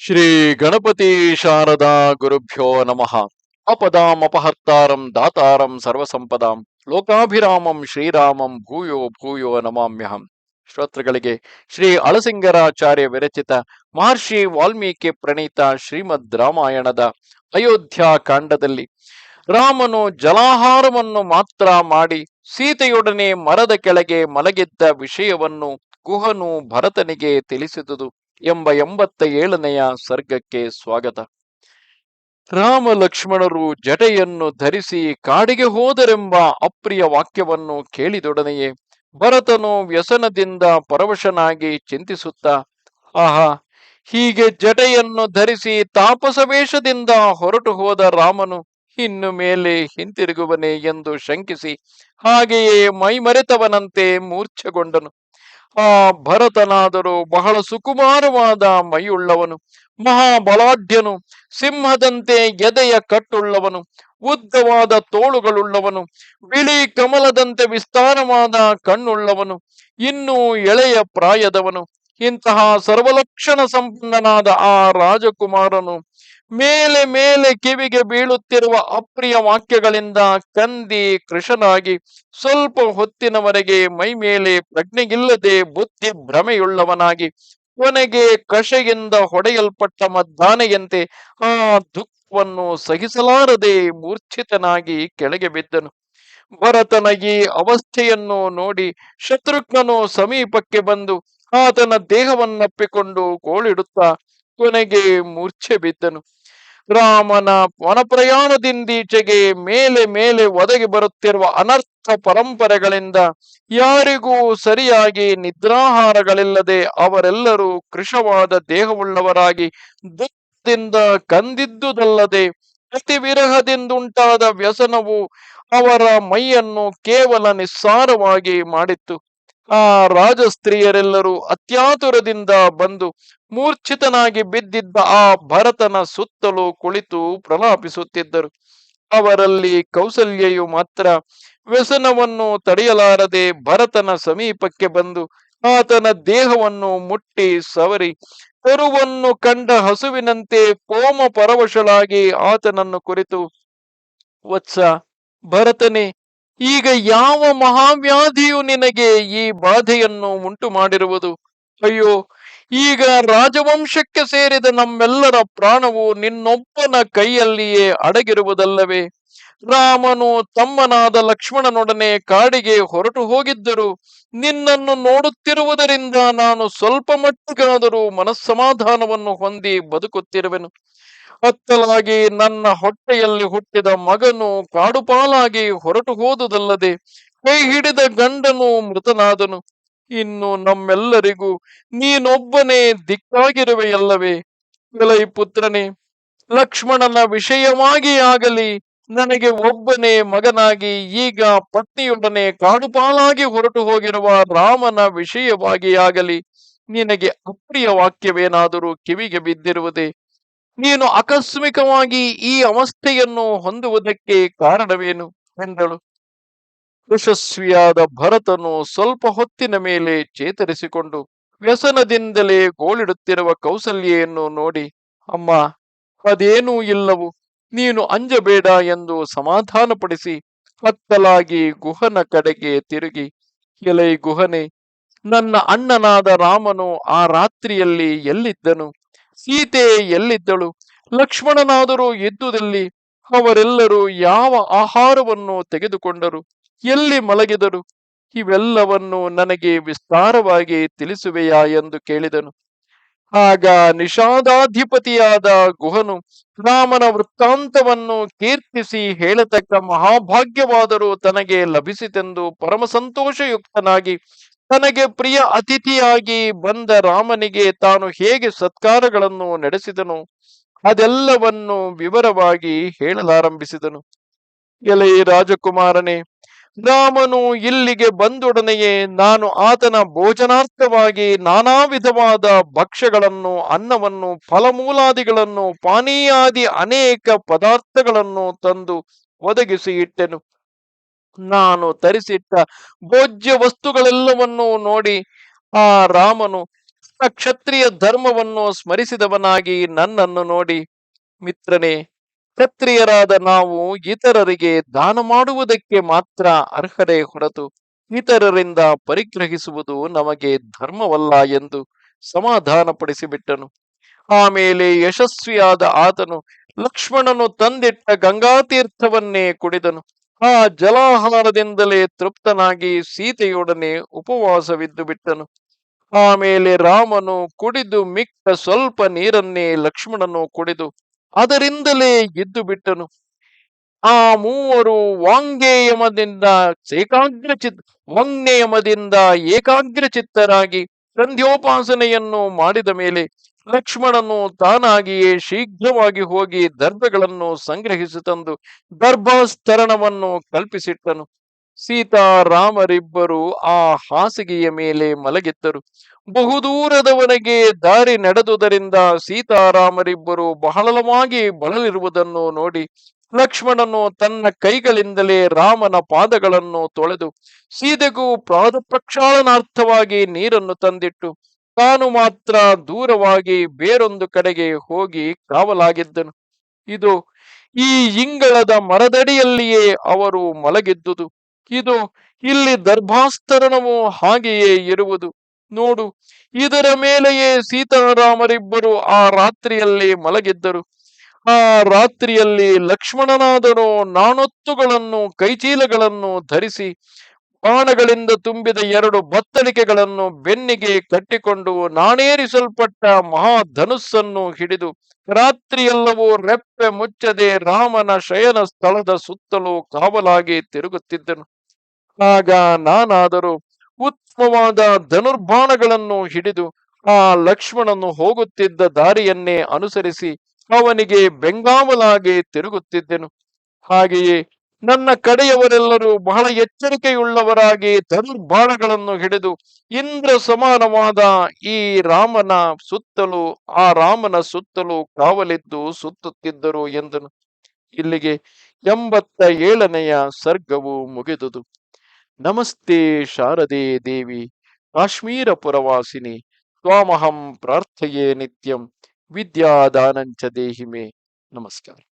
ಶ್ರೀ ಗಣಪತಿ ಶಾರದಾ ಗುರುಭ್ಯೋ ನಮಃ. ಅಪದಾಂ ಅಪಹರ್ತಾರಂ ದಾತಾರಂ ಸರ್ವಸಂಪದಾಂ ಲೋಕಾಭಿರಾಮಂ ಶ್ರೀರಾಮಂ ಭೂಯೋ ಭೂಯೋ ನಮಾಮ್ಯಹಂ. ಶ್ರೋತೃಗಳಿಗೆ ಶ್ರೀ ಅಳಸಿಂಗರಾಚಾರ್ಯ ವಿರಚಿತ ಮಹರ್ಷಿ ವಾಲ್ಮೀಕಿ ಪ್ರಣೀತ ಶ್ರೀಮದ್ ರಾಮಾಯಣದ ಅಯೋಧ್ಯ ಕಾಂಡದಲ್ಲಿ ರಾಮನು ಜಲಾಹಾರವನ್ನು ಮಾತ್ರ ಮಾಡಿ ಸೀತೆಯೊಡನೆ ಮರದ ಕೆಳಗೆ ಮಲಗಿದ್ದ ವಿಷಯವನ್ನು ಗುಹನು ಭರತನಿಗೆ ತಿಳಿಸಿದುದು. ಎಂಬ ಎಂಬತ್ತ ಏಳನೆಯ ಸರ್ಗಕ್ಕೆ ಸ್ವಾಗತ. ರಾಮ ಲಕ್ಷ್ಮಣರು ಜಟೆಯನ್ನು ಧರಿಸಿ ಕಾಡಿಗೆ ಹೋದರೆಂಬ ಅಪ್ರಿಯ ವಾಕ್ಯವನ್ನು ಕೇಳಿದೊಡನೆಯೇ ಭರತನು ವ್ಯಸನದಿಂದ ಪರವಶನಾಗಿ ಚಿಂತಿಸುತ್ತ, ಆಹಾ, ಹೀಗೆ ಜಟೆಯನ್ನು ಧರಿಸಿ ತಾಪಸ ವೇಷದಿಂದ ಹೊರಟು ಹೋದ ರಾಮನು ಇನ್ನು ಮೇಲೆ ಹಿಂತಿರುಗುವನೆ? ಎಂದು ಶಂಕಿಸಿ ಹಾಗೆಯೇ ಮೈಮರೆತವನಂತೆ ಮೂರ್ಛೆಗೊಂಡನು. ಆ ಭರತನಾದರೂ. ಬಹಳ ಸುಕುಮಾರವಾದ ಮೈಯುಳ್ಳವನು. ಮಹಾಬಲಾಢ್ಯನು. ಸಿಂಹದಂತೆ ಎದೆಯ ಕಟ್ಟುಳ್ಳವನು. ಉದ್ದವಾದ ತೋಳುಗಳುಳ್ಳವನು. ಬಿಳಿ ಕಮಲದಂತೆ ವಿಸ್ತಾರವಾದ ಕಣ್ಣುಳ್ಳವನು. ಇನ್ನೂ ಎಳೆಯ ಪ್ರಾಯದವನು. ಇಂತಹ ಸರ್ವಲಕ್ಷಣ ಸಂಪನ್ನನಾದ ಆ ರಾಜಕುಮಾರನು ಮೇಲೆ ಮೇಲೆ ಕಿವಿಗೆ ಬೀಳುತ್ತಿರುವ ಅಪ್ರಿಯ ವಾಕ್ಯಗಳಿಂದ ಕಂದಿ ಕೃಷನಾಗಿ ಸ್ವಲ್ಪ ಹೊತ್ತಿನವರೆಗೆ ಮೈ ಮೇಲೆ ಪ್ರಜ್ಞೆಗಿಲ್ಲದೆ ಬುದ್ಧಿ ಭ್ರಮೆಯುಳ್ಳವನಾಗಿ ಕೊನೆಗೆ ಕಷೆಯಿಂದ ಹೊಡೆಯಲ್ಪಟ್ಟ ಮದ್ದಾನೆಯಂತೆ ಆ ದುಃಖವನ್ನು ಸಹಿಸಲಾರದೆ ಮೂರ್ಛಿತನಾಗಿ ಕೆಳಗೆ ಬಿದ್ದನು. ಭರತನ ಈ ಅವಸ್ಥೆಯನ್ನು ನೋಡಿ ಶತ್ರುಘ್ನನು ಸಮೀಪಕ್ಕೆ ಬಂದು ಆತನ ದೇಹವನ್ನಪ್ಪಿಕೊಂಡು ಕೋಳಿಡುತ್ತಾ ಕೊನೆಗೆ ಮೂರ್ಛೆ ಬಿದ್ದನು. ರಾಮನ ವನಪ್ರಯಾಣದಿಂದೀಚೆಗೆ ಮೇಲೆ ಮೇಲೆ ಒದಗಿ ಬರುತ್ತಿರುವ ಅನರ್ಥ ಪರಂಪರೆಗಳಿಂದ ಯಾರಿಗೂ ಸರಿಯಾಗಿ ನಿದ್ರಾಹಾರಗಳಿಲ್ಲದೆ ಅವರೆಲ್ಲರೂ ಕೃಶವಾದ ದೇಹವುಳ್ಳವರಾಗಿ ದುಃಖದಿಂದ ಕಂದಿದ್ದುದಲ್ಲದೆ ಅತಿ ವಿರಹದಿಂದುಂಟಾದ ವ್ಯಸನವು ಅವರ ಮೈಯನ್ನು ಕೇವಲ ನಿಸ್ಸಾರವಾಗಿ ಮಾಡಿತ್ತು. ಆ ರಾಜಸ್ತ್ರೀಯರೆಲ್ಲರೂ ಅತ್ಯಾತುರದಿಂದ ಬಂದು ಮೂರ್ಛಿತನಾಗಿ ಬಿದ್ದಿದ್ದ ಆ ಭರತನ ಸುತ್ತಲೂ ಕುಳಿತು ಪ್ರಲಾಪಿಸುತ್ತಿದ್ದರು. ಅವರಲ್ಲಿ ಕೌಸಲ್ಯೆಯು ಮಾತ್ರ ವ್ಯಸನವನ್ನು ತಡೆಯಲಾರದೆ ಭರತನ ಸಮೀಪಕ್ಕೆ ಬಂದು ಆತನ ದೇಹವನ್ನು ಮುಟ್ಟಿ ಸವರಿ ಕರುವನ್ನು ಕಂಡ ಹಸುವಿನಂತೆ ಕೋಮ ಪರವಶಳಾಗಿ ಆತನನ್ನು ಕುರಿತು, ವತ್ಸ ಭರತನೇ ಈಗ ಯಾವ ಮಹಾವ್ಯಾಧಿಯು ನಿನಗೆ ಈ ಬಾಧೆಯನ್ನು ಉಂಟು ಮಾಡಿರುವುದು ಅಯ್ಯೋ, ಈಗ ರಾಜವಂಶಕ್ಕೆ ಸೇರಿದ ನಮ್ಮೆಲ್ಲರ ಪ್ರಾಣವು ನಿನ್ನೊಬ್ಬನ ಕೈಯಲ್ಲಿಯೇ ಅಡಗಿರುವುದಲ್ಲವೇ? ರಾಮನು ತಮ್ಮನಾದ ಲಕ್ಷ್ಮಣನೊಡನೆ ಕಾಡಿಗೆ ಹೊರಟು ಹೋಗಿದ್ದರು. ನಿನ್ನನ್ನು ನೋಡುತ್ತಿರುವುದರಿಂದ ನಾನು ಸ್ವಲ್ಪ ಮಟ್ಟಿಗಾದರೂ ಮನಸ್ಸಮಾಧಾನವನ್ನು ಹೊಂದಿ ಬದುಕುತ್ತಿರುವೆನು. ಅತ್ತಲಾಗಿ ನನ್ನ ಹೊಟ್ಟೆಯಲ್ಲಿ ಹುಟ್ಟಿದ ಮಗನು ಕಾಡುಪಾಲಾಗಿ ಹೊರಟು ಹೋದುದಲ್ಲದೆ ಕೈ ಹಿಡಿದ ಗಂಡನು ಮೃತನಾದನು. ಇನ್ನು ನಮ್ಮೆಲ್ಲರಿಗೂ ನೀನೊಬ್ಬನೇ ದಿಕ್ಕಾಗಿರುವೆಯಲ್ಲವೇ? ಕಲೈ ಪುತ್ರನೇ, ಲಕ್ಷ್ಮಣನ ವಿಷಯವಾಗಿ ಆಗಲಿ, ನನಗೆ ಒಬ್ಬನೇ ಮಗನಾಗಿ ಈಗ ಪತ್ನಿಯೊಡನೆ ಕಾಡುಪಾಲಾಗಿ ಹೊರಟು ಹೋಗಿರುವ ರಾಮನ ವಿಷಯವಾಗಿ ಆಗಲಿ, ನಿನಗೆ ಅಪ್ರಿಯ ವಾಕ್ಯವೇನಾದರೂ ಕಿವಿಗೆ ಬಿದ್ದಿರುವುದೇ? ನೀನು ಆಕಸ್ಮಿಕವಾಗಿ ಈ ಅವಸ್ಥೆಯನ್ನು ಹೊಂದುವುದಕ್ಕೆ ಕಾರಣವೇನು? ಎಂದಳು. ಯಶಸ್ವಿಯಾದ ಭರತನು ಸ್ವಲ್ಪ ಹೊತ್ತಿನ ಮೇಲೆ ಚೇತರಿಸಿಕೊಂಡು ವ್ಯಸನದಿಂದಲೇ ಗೋಳಿಡುತ್ತಿರುವ ಕೌಸಲ್ಯೆಯನ್ನು ನೋಡಿ, ಅಮ್ಮ, ಅದೇನೂ ಇಲ್ಲವು. ನೀನು ಅಂಜಬೇಡ ಎಂದು ಸಮಾಧಾನಪಡಿಸಿ ಹತ್ತಲಾಗಿ ಗುಹನ ಕಡೆಗೆ ತಿರುಗಿ, ಎಲೈ ಗುಹನೆ, ನನ್ನ ಅಣ್ಣನಾದ ರಾಮನು ಆ ರಾತ್ರಿಯಲ್ಲಿ ಎಲ್ಲಿದ್ದನು? ಸೀತೆ ಎಲ್ಲಿದ್ದಳು? ಲಕ್ಷ್ಮಣನಾದರೂ ಎದ್ದುದಲ್ಲಿ ಅವರೆಲ್ಲರೂ ಯಾವ ಆಹಾರವನ್ನು ತೆಗೆದುಕೊಂಡರು? ಎಲ್ಲಿ ಮಲಗಿದರು? ಇವೆಲ್ಲವನ್ನು ನನಗೆ ವಿಸ್ತಾರವಾಗಿ ತಿಳಿಸುವೆಯಾ ಎಂದು ಕೇಳಿದನು. ಆಗ ನಿಷಾದಾಧಿಪತಿಯಾದ ಗುಹನು ರಾಮನ ವೃತ್ತಾಂತವನ್ನು ಕೀರ್ತಿಸಿ ಹೇಳತಕ್ಕ ಮಹಾಭಾಗ್ಯವಾದರೂ ತನಗೆ ಲಭಿಸಿತೆಂದು ಪರಮ ಸಂತೋಷಯುಕ್ತನಾಗಿ ತನಗೆ ಪ್ರಿಯ ಅತಿಥಿಯಾಗಿ ಬಂದ ರಾಮನಿಗೆ ತಾನು ಹೇಗೆ ಸತ್ಕಾರಗಳನ್ನು ನಡೆಸಿದನು, ಅದೆಲ್ಲವನ್ನು ವಿವರವಾಗಿ ಹೇಳಲಾರಂಭಿಸಿದನು. ಎಲೆ ರಾಜಕುಮಾರನೇ, ರಾಮನು ಇಲ್ಲಿಗೆ ಬಂದೊಡನೆಯೇ ನಾನು ಆತನ ಭೋಜನಾರ್ಥವಾಗಿ ನಾನಾ ವಿಧವಾದ ಭಕ್ಷ್ಯಗಳನ್ನು, ಅನ್ನವನ್ನು, ಫಲಮೂಲಾದಿಗಳನ್ನು, ಪಾನೀಯಾದಿ ಅನೇಕ ಪದಾರ್ಥಗಳನ್ನು ತಂದು ಒದಗಿಸಿ ಇಟ್ಟೆನು. ನಾನು ತರಿಸಿಟ್ಟ ಭೋಜ್ಯ ವಸ್ತುಗಳೆಲ್ಲವನ್ನೂ ನೋಡಿ ಆ ರಾಮನು ಕ್ಷತ್ರಿಯ ಧರ್ಮವನ್ನು ಸ್ಮರಿಸಿದವನಾಗಿ ನನ್ನನ್ನು ನೋಡಿ, ಮಿತ್ರನೇ, ಕ್ಷತ್ರಿಯರಾದ ನಾವು ಇತರರಿಗೆ ದಾನ ಮಾಡುವುದಕ್ಕೆ ಮಾತ್ರ ಅರ್ಹರೇ ಹೊರತು ಇತರರಿಂದ ಪರಿಗ್ರಹಿಸುವುದು ನಮಗೆ ಧರ್ಮವಲ್ಲ ಎಂದು ಸಮಾಧಾನಪಡಿಸಿಬಿಟ್ಟನು. ಆಮೇಲೆ ಯಶಸ್ವಿಯಾದ ಆತನು ಲಕ್ಷ್ಮಣನು ತಂದಿಟ್ಟ ಗಂಗಾತೀರ್ಥವನ್ನೇ ಕುಡಿದನು. ಆ ಜಲಾಹಾರದಿಂದಲೇ ತೃಪ್ತನಾಗಿ ಸೀತೆಯೊಡನೆ ಉಪವಾಸವಿದ್ದು ಬಿಟ್ಟನು. ಆಮೇಲೆ ರಾಮನು ಕುಡಿದು ಮಿಕ್ಕ ಸ್ವಲ್ಪ ನೀರನ್ನೇ ಲಕ್ಷ್ಮಣನು ಕುಡಿದು ಅದರಿಂದಲೇ ಎದ್ದು ಬಿಟ್ಟನು. ಆ ಮೂವರು ವಾಂಗೇಯಮದಿಂದ ಏಕಾಗ್ರ ಚಿತ್ ವಾಂಗ್ನೇಯಮದಿಂದ ಏಕಾಗ್ರ ಚಿತ್ತರಾಗಿ ಸಂಧ್ಯೋಪಾಸನೆಯನ್ನು ಮಾಡಿದ ಮೇಲೆ ಲಕ್ಷ್ಮಣನು ತಾನಾಗಿಯೇ ಶೀಘ್ರವಾಗಿ ಹೋಗಿ ದರ್ಭಗಳನ್ನು ಸಂಗ್ರಹಿಸಿ ತಂದು ದರ್ಭಾಸ್ತರಣವನ್ನು ಕಲ್ಪಿಸಿಟ್ಟನು. ಸೀತಾರಾಮರಿಬ್ಬರು ಆ ಹಾಸಿಗೆಯ ಮೇಲೆ ಮಲಗಿದ್ದರು. ಬಹುದೂರದವರೆಗೆ ದಾರಿ ನಡೆದುದರಿಂದ ಸೀತಾರಾಮರಿಬ್ಬರು ಬಹಳವಾಗಿ ಬಳಲಿರುವುದನ್ನು ನೋಡಿ ಲಕ್ಷ್ಮಣನು ತನ್ನ ಕೈಗಳಿಂದಲೇ ರಾಮನ ಪಾದಗಳನ್ನು ತೊಳೆದು ಸೀತೆಗೂ ಪಾದ ಪ್ರಕ್ಷಾಳನಾರ್ಥವಾಗಿ ನೀರನ್ನು ತಂದಿಟ್ಟು ತಾನು ಮಾತ್ರ ದೂರವಾಗಿ ಬೇರೊಂದು ಕಡೆಗೆ ಹೋಗಿ ಕಾವಲಾಗಿದ್ದನು. ಇದು ಈ ಇಂಗಳದ ಮರದಡಿಯಲ್ಲಿಯೇ ಅವರು ಮಲಗಿದ್ದುದು. ಇದು ಇಲ್ಲಿ ದರ್ಭಾಸ್ತರಣವು ಹಾಗೆಯೇ ಇರುವುದು. ನೋಡು, ಇದರ ಮೇಲೆಯೇ ಸೀತಾರಾಮರಿಬ್ಬರು ಆ ರಾತ್ರಿಯಲ್ಲಿ ಮಲಗಿದ್ದರು. ಆ ರಾತ್ರಿಯಲ್ಲಿ ಲಕ್ಷ್ಮಣನಾದರೂ ನಾಣೊತ್ತುಗಳನ್ನು ಕೈಚೀಲಗಳನ್ನು ಧರಿಸಿ ಬಾಣಗಳಿಂದ ತುಂಬಿದ ಎರಡು ಬತ್ತಳಿಕೆಗಳನ್ನು ಬೆನ್ನಿಗೆ ಕಟ್ಟಿಕೊಂಡು ನಾಣೇರಿಸಲ್ಪಟ್ಟ ಮಹಾಧನುಸ್ಸನ್ನು ಹಿಡಿದು, ರಾತ್ರಿಯೆಲ್ಲವೂ ರೆಪ್ಪೆ ಮುಚ್ಚದೆ ರಾಮನ ಶಯನ ಸ್ಥಳದ ಸುತ್ತಲೂ ಕಾವಲಾಗಿ ತಿರುಗುತ್ತಿದ್ದನು. ಆಗ ನಾನಾದರೂ ಉತ್ತಮವಾದ ಧನುರ್ಬಾಣಗಳನ್ನು ಹಿಡಿದು, ಆ ಲಕ್ಷ್ಮಣನು ಹೋಗುತ್ತಿದ್ದ ದಾರಿಯನ್ನೇ ಅನುಸರಿಸಿ ಅವನಿಗೆ ಬೆಂಗಾವಲಾಗಿ ತಿರುಗುತ್ತಿದ್ದೆನು. ಹಾಗೆಯೇ ನನ್ನ ಕಡೆಯವರೆಲ್ಲರೂ ಬಹಳ ಎಚ್ಚರಿಕೆಯುಳ್ಳವರಾಗಿ ಧನುರ್ಬಾಣಗಳನ್ನು ಹಿಡಿದು ಇಂದ್ರ ಸಮಾನವಾದ ಈ ರಾಮನ ಸುತ್ತಲೂ, ಆ ರಾಮನ ಸುತ್ತಲೂ ಕಾವಲಿದ್ದು ಸುತ್ತುತ್ತಿದ್ದರು ಎಂದನು. ಇಲ್ಲಿಗೆ ಎಂಬತ್ತ ಏಳನೆಯ ಸರ್ಗವು ಮುಗಿದುದು. ನಮಸ್ತೆ ಶಾರದೆ ದೇವಿ ಕಾಶ್ಮೀರ ಪುರವಾಸಿನಿ ಸ್ವಾಮಹಂ ಪ್ರಾರ್ಥೆಯೇ ನಿತ್ಯಂ, ವಿದ್ಯಾದಾನಂಚ ದೇಹಿಮೆ. ನಮಸ್ಕಾರ.